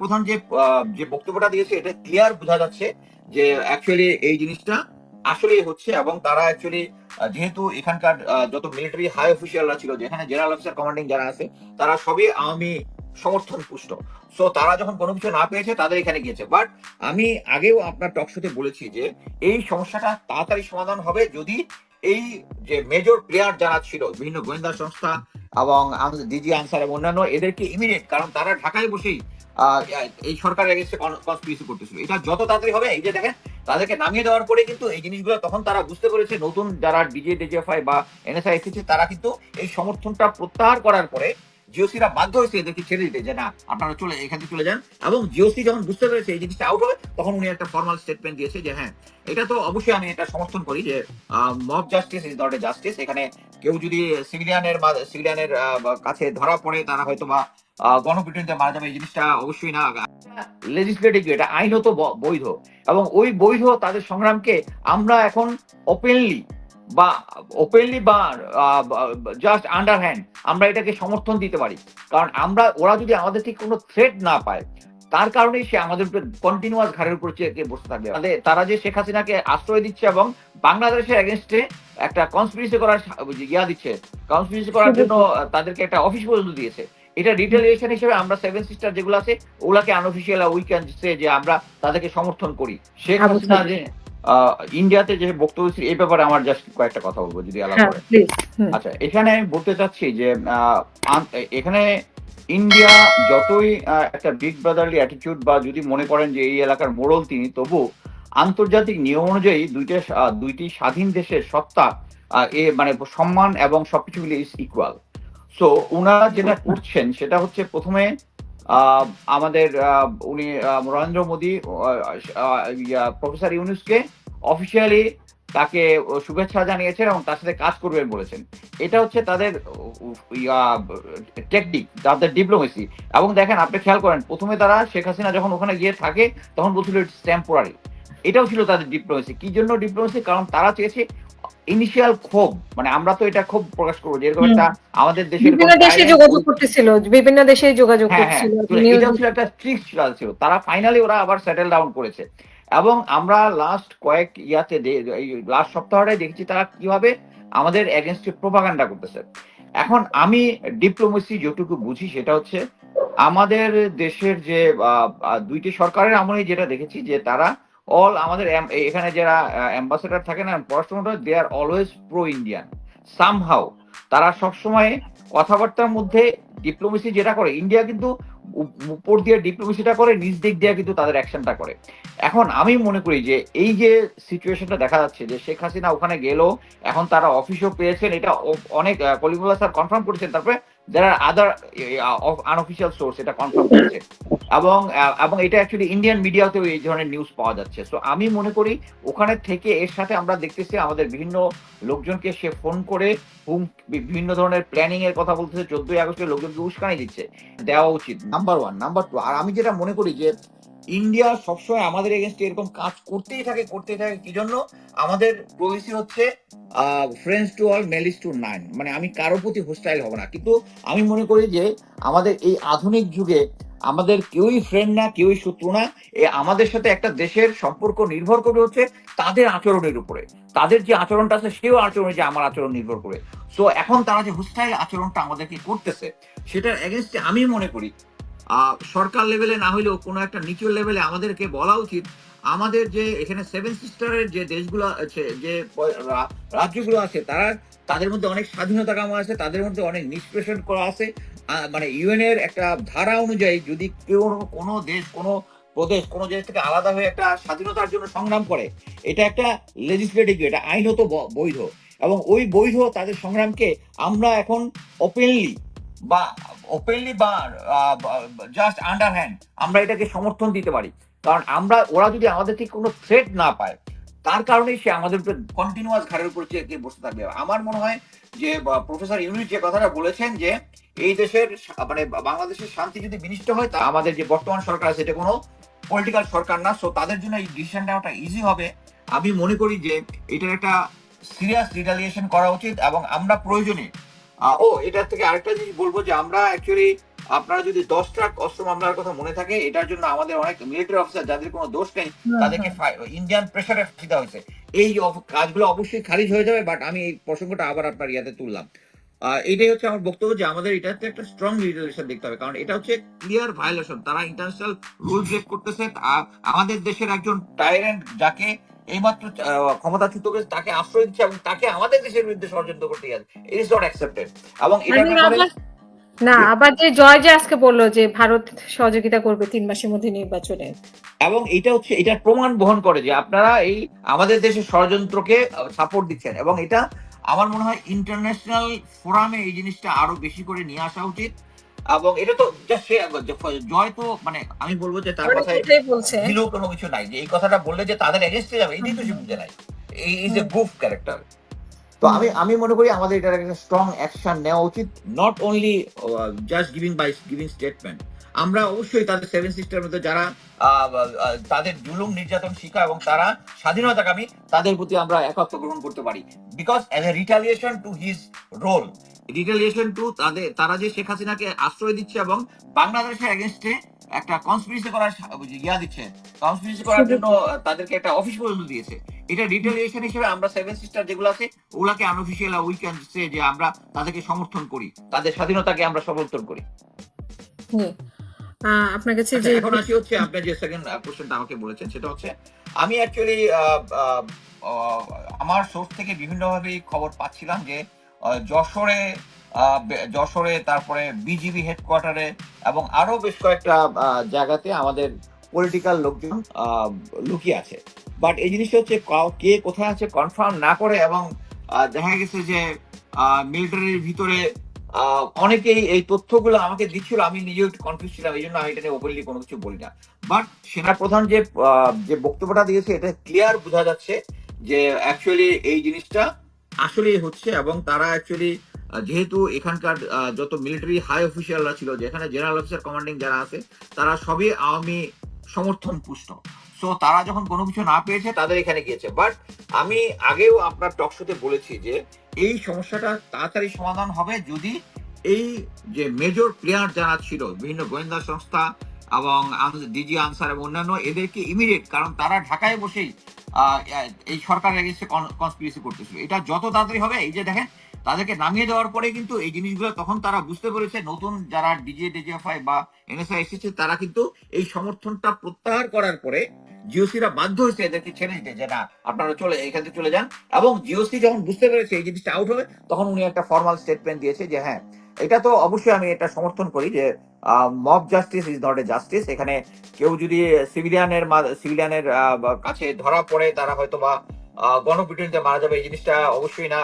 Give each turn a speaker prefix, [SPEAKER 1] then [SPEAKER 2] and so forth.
[SPEAKER 1] প্রধান যে যে বক্তব্যটা দিয়েছে, এটা ক্লিয়ার বোঝা যাচ্ছে যে অ্যাকচুয়ালি এই জিনিসটা আসলেই হচ্ছে এবং তারা অ্যাকচুয়ালি যেহেতু এখানকার যত মিলিটারি হাই অফিসিয়ালরা ছিল, যেখানে জেনারেল অফিসার কমান্ডিং যারা আছে, তারা সবই আওয়ামী সমর্থন পুষ্ট। সো তারা যখন কোনো কিছু না পেয়েছে, তাদের এখানে গিয়েছে। বাট আমি আগেও আপনার টক শোতে বলেছি যে, এই সমস্যাটা তাড়াতাড়ি সমাধান হবে যদি এই যে মেজর প্লেয়ার যারা ছিল, বিভিন্ন গোয়েন্দা সংস্থা এবং ডিজি আনসার এবং অন্যান্য, এদেরকে ইমিডিয়েট কারণ তারা ঢাকায় বসেই এই সরকারের এগেন্সে কনস্পিরেসি করতেছিল। এটা যত তাড়াতাড়ি হবে, এই যে দেখেন, তাদেরকে নামিয়ে দেওয়ার পরে কিন্তু এই জিনিসগুলো তখন তারা বুঝতে পেরেছে, নতুন যারা ডিজে ডিজিএফআই বা এনএসআই এসেছে, তারা কিন্তু এই সমর্থনটা প্রত্যাহার করার পরে জিওসিরা বাধ্য হয়েছে এদেরকে ছেড়ে দিতে যে না, আপনারা চলে, এখান থেকে চলে যান। এবং জিওসি যখন বুঝতে পেরেছে এই জিনিসটা আউট হবে, তখন উনি একটা ফর্মাল স্টেটমেন্ট দিয়েছে যে হ্যাঁ এটা তো অবশ্যই আমি এটা সমর্থন করি যে mob justice is not a justice এখানে কেউ যদি সিভিলিয়ানের সিভিলিয়ানের কাছে ধরা পড়ে, তারা হয়তো বা মারা যাবে, এই জিনিসটা অবশ্যই না। লেজিসলেটিভ এটা আইনত বৈধ। এবং ওই বৈধ তাদের সংগ্রামকে আমরা এখন ওপেনলি বা ওপেনলি বা জাস্ট আন্ডার হ্যান্ড আমরা এটাকে সমর্থন দিতে পারি। কারণ আমরা, ওরা যদি আমাদের থেকে কোনো থ্রেট না পায়, তার কারণেই সে আমাদের উপরে কন্টিনিউয়াস ঘাড়ের উপর চেয়ে বসে থাকবে। তাদের- তারা যে শেখ হাসিনাকে আশ্রয় দিচ্ছে এবং বাংলাদেশের এগেনস্টে একটা কনস্পিরেসি করার ইয়া দিচ্ছে। কনস্পিরেসি করার জন্য তাদেরকে একটা অফিস পর্যন্ত দিয়েছে। এটা রিটেলিয়েশন হিসেবে আমরা সেভেন সিস্টার যেগুলো আছে ওগুলাকে আনঅফিসিয়াল উই ক্যান সে যে আমরা তাদেরকে সমর্থন করি। শেখ
[SPEAKER 2] অবশ্যই।
[SPEAKER 1] হাসিনা যে ইন্ডিয়াতে যে বক্তব্য এই ব্যাপারে আমার জাস্ট কয়েকটা কথা বলব যদি আলাপ
[SPEAKER 2] হ্যাঁ
[SPEAKER 1] করে আচ্ছা এখানে আমি বলতে চাচ্ছি যে এখানে ইন্ডিয়া যতই একটা বিগ ব্রাদারলি অ্যাটিটিউড বা যদি মনে করেন যে এই এলাকার মোড়ল তিনি তবু আন্তর্জাতিক নিয়ম অনুযায়ী দুইটা দুইটি স্বাধীন দেশের সত্তা এ মানে সম্মান এবং সবকিছু মিলে ইজ ইকুয়াল সো ওনারা যেটা করছেন সেটা হচ্ছে প্রথমে আমাদের উনি নরেন্দ্র মোদী প্রফেসর ইউনুসকে অফিসিয়ালি তাকে শুভেচ্ছা জানিয়েছেন এবং তার সাথে কাজ করবেন বলেছেন। এটা হচ্ছে তাদের টেকনিক তাদের ডিপ্লোমেসি এবং দেখেন, আপনি খেয়াল করেন, প্রথমে তারা শেখ হাসিনা যখন ওখানে গিয়ে থাকে, তখন বলছিল ইটস টেম্পোরারি এটাও ছিল তাদের ডিপ্লোমেসি কি জন্য ডিপ্লোমেসি কারণ তারা চেয়েছে ইনিশিয়াল ক্ষোভ মানে আমরা তো এটা ক্ষোভ প্রকাশ করব যেরকম একটা আমাদের দেশের
[SPEAKER 2] বিভিন্ন দেশে যোগাযোগ করতেছিল বিভিন্ন দেশে যোগাযোগ
[SPEAKER 1] হ্যাঁ হ্যাঁ।
[SPEAKER 2] করছিল
[SPEAKER 1] তো এটাও ছিল একটা স্ট্রিক্ট ছিল। তারা ফাইনালি ওরা আবার সেটেল ডাউন করেছে। এবং আমরা লাস্ট কয়েক ইয়াতে লাস্ট সপ্তাহটাই দেখছি তারা কীভাবে আমাদের এগেনস্টে প্রোপাগান্ডা করতেছে। এখন আমি ডিপ্লোমেসি যেটুকু বুঝি সেটা হচ্ছে আমাদের দেশের যে দুইটি সরকারের আমলে যেটা দেখেছি যে তারা অল আমাদের এখানে যারা অ্যাম্বাসেডার থাকে না পররাষ্ট্র they are always pro Indian somehow তারা সবসময় কথাবার্তার মধ্যে ডিপ্লোমেসি যেটা করে ইন্ডিয়া কিন্তু উপর দিয়ে ডিপ্লোমেসিটা করে নিজ দিক দিয়ে কিন্তু তাদের অ্যাকশনটা করে। এখন আমি মনে করি যে, এই যে সিচুয়েশনটা দেখা যাচ্ছে যে, শেখ হাসিনা ওখানে গেল, এখন তারা অফিসও পেয়েছেন, এটা অনেক কলিমুল্লাহ স্যার কনফার্ম করেছেন, তারপরে যারা আদার আনঅফিসিয়াল সোর্স এটা কনফার্ম করেছে। এবং এবং এটা অ্যাকচুয়ালি ইন্ডিয়ান মিডিয়াতেও এই ধরনের নিউজ পাওয়া যাচ্ছে। সো আমি মনে করি ওখানে থেকে এর সাথে আমরা দেখতেছি আমাদের বিভিন্ন লোকজনকে সে ফোন করে হুম, বিভিন্ন ধরনের প্ল্যানিং এর কথা বলতেছে। চোদ্দই আগস্টে লোকজনকে উস্কানি দিচ্ছে? দেওয়া উচিত। নাম্বার ওয়ান নাম্বার টু আর আমি যেটা মনে করি যে ইন্ডিয়া সবসময় আমাদের এগেনস্টে এরকম কাজ করতেই থাকে করতেই থাকে। কি জন্য? আমাদের পলিসি হচ্ছে friends to all malice to none মানে আমি কারও প্রতি হোস্টাইল হব না। কিন্তু আমি মনে করি যে, আমাদের এই আধুনিক যুগে আমাদের কেউই ফ্রেন্ড না, কেউই শত্রু না। এ আমাদের সাথে একটা দেশের সম্পর্ক নির্ভর করে হচ্ছে তাদের আচরণের উপরে। তাদের যে আচরণটা আছে, সেও আচরণে যে আমার আচরণ নির্ভর করে। সো এখন তারা যে হোস্টাইল আচরণটা আমাদেরকে করতেছে, সেটার এগেনস্টে আমি মনে করি সরকার লেভেলে না হলেও কোনো একটা নিচু লেভেলে আমাদেরকে বলা উচিত। আমাদের যে এখানে সেভেন সিস্টারের যে দেশগুলো আছে, যে রাজ্যগুলো আছে, তারা তাদের মধ্যে অনেক স্বাধীনতা কাম আছে, তাদের মধ্যে অনেক নিষ্পেষণ করা আছে। মানে ইউএন এর একটা ধারা অনুযায়ী যদি কেউ কোনো দেশ, কোনো প্রদেশ, কোনো দেশ থেকে আলাদা হয়ে একটা স্বাধীনতার জন্য সংগ্রাম করে, এটা একটা লেজিসলেটিভ এটা আইনত বৈধ। এবং ওই বৈধ তাদের সংগ্রামকে আমরা এখন ওপেনলি বা ওপেনলি বা জাস্ট আন্ডার হ্যান্ড আমরা এটাকে সমর্থন দিতে পারি। কারণ আমরা, ওরা যদি আমাদের থেকে কোনো থ্রেট না পায়, তার কারণেই সে আমাদের উপরে কন্টিনিউয়াস ঘাড়ের উপর চেয়ে বসে থাকবে। আমার মনে হয় যে প্রফেসর ইউনুস যে কথাটা বলেছেন যে, এই দেশের মানে বাংলাদেশের শান্তি যদি বিনিষ্ট হয়, তা আমাদের যে বর্তমান সরকার আছে, এটা কোনো পলিটিক্যাল সরকার না। সো তাদের জন্য এই ডিসিশন নেওয়াটা ইজি হবে। আমি মনে করি যে, এটার একটা সিরিয়াস রিটালিয়েশন করা উচিত এবং আমরা প্রয়োজনে ও এটার থেকে আরেকটা জিনিস বলব যে আমরা অ্যাকচুয়ালি আপনারা যদি দশ ট্রাক অস্ত্র মামলার কথা মনে থাকে এটার জন্য আমাদের অনেক মিলিটারি অফিসার যাদের কোনো দোষ নেই তাদেরকে ইন্ডিয়ান প্রেসারে ফাঁসি দেওয়া হয়েছে। এই কাজগুলো অবশ্যই খারিজ হয়ে যাবে বাট আমি এই প্রসঙ্গটা আবার আপনার ইয়াতে তুললাম। আহ, এটাই হচ্ছে আমার বক্তব্য যে আমাদের এটাতে একটা স্ট্রং রিলেশন দেখতে হবে কারণ এটা হচ্ছে ক্লিয়ার ভায়োলেশন তারা ইন্টারন্যাশনাল রুল ব্রেক করতেছে আমাদের দেশের একজন টাইরেন্ট যাকে এইমাত্র আহ, ক্ষমতাচ্যুত করেছে তাকে আশ্রয় দিচ্ছে এবং তাকে আমাদের দেশের বিরুদ্ধে ষড়যন্ত্র করতে গেছে। ইট ইজ নট অ্যাকসেপ্টেড এবং এটা
[SPEAKER 2] আমি না আবার যে জয় যে আজকে বলল যে ভারত সহযোগিতা করবে তিন মাসের মধ্যে নির্বাচনে।
[SPEAKER 1] এবং এটা হচ্ছে এটার প্রমাণ বহন করে যে আপনারা এই আমাদের দেশের ষড়যন্ত্রকে সাপোর্ট দিচ্ছেন। এবং এটা আমার মনে হয় ইন্টারন্যাশনাল ফোরামে এই জিনিসটা আরও বেশি করে নিয়ে আসা উচিত। এবং এটা তো জয় তো মানে আমি বলব যে তার কথায় দিলেও কোনো কিছু নাই। যে এই কথাটা বললে যে তাদের এগেনস্টে যাবে এটাই তো সে বুঝে নাই। এই ইজ এ গ্রুপ ক্যারেক্টার তো আমি আমি মনে করি আমাদের এটার একটা স্ট্রং অ্যাকশন নেওয়া উচিত। Not only just giving by giving statement আমরা অবশ্যই তাদের সেভেন সিস্টার মধ্যে যারা তাদের জুলুম নির্যাতন শিখা এবং তারা স্বাধীনতাকামী তাদের প্রতি আমরা একত্র গ্রহণ করতে পারি। Because as a retaliation to his role retaliation to তাদের তারা যে শেখ হাসিনাকে আশ্রয় দিচ্ছে এবং বাংলাদেশের এগেনস্টে একটা কনস্পিরেসি করার ইয়া দিচ্ছে। কনস্পিরেসি করার জন্য তাদেরকে একটা অফিস পর্যন্ত দিয়েছে। এটা রিটালিয়েশন হিসেবে আমরা সেভেন সিস্টার যেগুলো আছে ওগুলাকে আনঅফিসিয়াল উই ক্যান সে যে আমরা তাদেরকে সমর্থন করি তাদের স্বাধীনতাকে আমরা সমর্থন করি।
[SPEAKER 2] আপনার কাছে
[SPEAKER 1] আচ্ছা,
[SPEAKER 2] যে
[SPEAKER 1] এখন আসি হচ্ছে আপনি যে সেকেন্ড কোশ্চেনটা আমাকে বলেছেন সেটা হচ্ছে আমি অ্যাকচুয়ালি আমার সোর্স থেকে বিভিন্নভাবে খবর পাচ্ছিলাম যে যশোরে যশোরে, তারপরে বিজিবি হেডকোয়ার্টারে এবং আরও বেশ কয়েকটা জায়গাতে আমাদের পলিটিক্যাল লোকজন লুকিয়ে আছে। বাট এই জিনিসটা হচ্ছে কে কোথায় আছে কনফার্ম না করে এবং দেখা গেছে যে মিলিটারির ভিতরে অনেকেই এই তথ্যগুলো আমাকে দিচ্ছিল, আমি নিজেও একটু কনফিউজ ছিলাম, এই জন্য আমি এটা নিয়ে ওপেনলি কোনো কিছু বলি না। বাট সেনাপ্রধান যে যে বক্তব্যটা দিয়েছে, এটা ক্লিয়ার বোঝা যাচ্ছে যে অ্যাকচুয়ালি এই জিনিসটা আসলেই হচ্ছে এবং তারা অ্যাকচুয়ালি যেহেতু এখানকার যত মিলিটারি হাই অফিসিয়ালরা ছিল, যেখানে জেনারেল অফিসার কমান্ডিং যারা আছে, তারা সবই আওয়ামী সমর্থন পুষ্ট। সো তারা যখন কোনো কিছু না পেয়েছে, তাদের এখানে গিয়েছে। বাট আমি আগেও আপনার টকশোতে বলেছি যে, এই সমস্যাটা তাড়াতাড়ি সমাধান হবে যদি এই যে মেজর প্লেয়ার যারা ছিল, বিভিন্ন গোয়েন্দা সংস্থা এবং ডিজি আনসার এবং অন্যান্য এদেরকে ইমিডিয়েট কারণ তারা ঢাকায় বসেই এই সরকারের এগেন্সে কনস্পিরেসি করতেছিল। এটা যত তাড়াতাড়ি হবে, এই যে দেখেন, তাদেরকে নামিয়ে দেওয়ার পরে কিন্তু এই জিনিসগুলো তখন তারা বুঝতে পেরেছে, নতুন যারা ডিজে ডিজিএফআই বা এনএসআই এসেছে, তারা কিন্তু এই সমর্থনটা প্রত্যাহার করার পরে জিওসিরা বাধ্য হয়েছে এদেরকে ছেড়ে দিতে যে, না, আপনারা চলে, এখান থেকে চলে যান। এবং জিওসি যখন বুঝতে পেরেছে এই জিনিসটা আউট হবে, তখন উনি একটা ফর্মাল স্টেটমেন্ট দিয়েছে যে হ্যাঁ এটা তো অবশ্যই আমি এটা সমর্থন করি যে mob justice is not a justice এখানে কেউ যদি সিভিলিয়ানের সিভিলিয়ানের কাছে ধরা পড়ে, তারা হয়তো বা গণপিটুনিতে মারা যাবে। এই জিনিসটা অবশ্যই না।